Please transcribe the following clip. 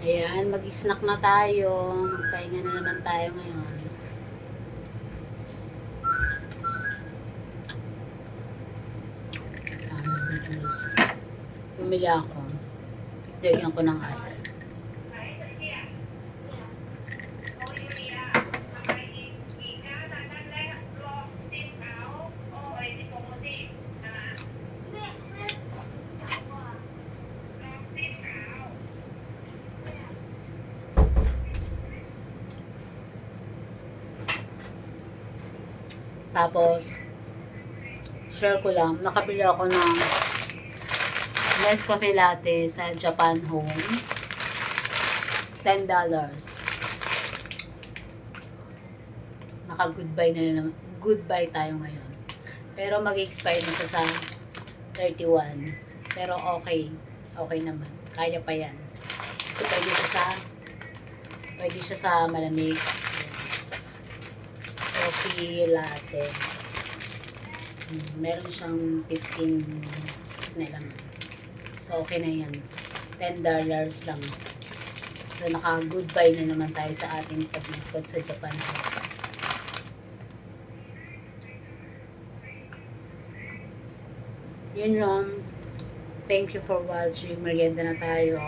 Ayan, mag-snack na tayo. Magpahinga na naman tayo ngayon. Ayan, juice. Bumili ako. Lagyan ko ng ice. Tapos, share ko lang, nakabili ako ng Nescafe Latte sa Japan Home. $10. Naka-goodbye na naman. Goodbye tayo ngayon. Pero mag-expire na siya sa 31. Pero okay. Okay naman. Kaya pa yan. Kasi pwede siya sa pwede siya sa malamig. Coffee latte. Meron siyang 15 stick na lang. So, okay na yan. $10 lang. So, naka-goodbye na naman tayo sa ating paglipad sa Japan. Yun lang. Thank you for watching. Merienda na tayo.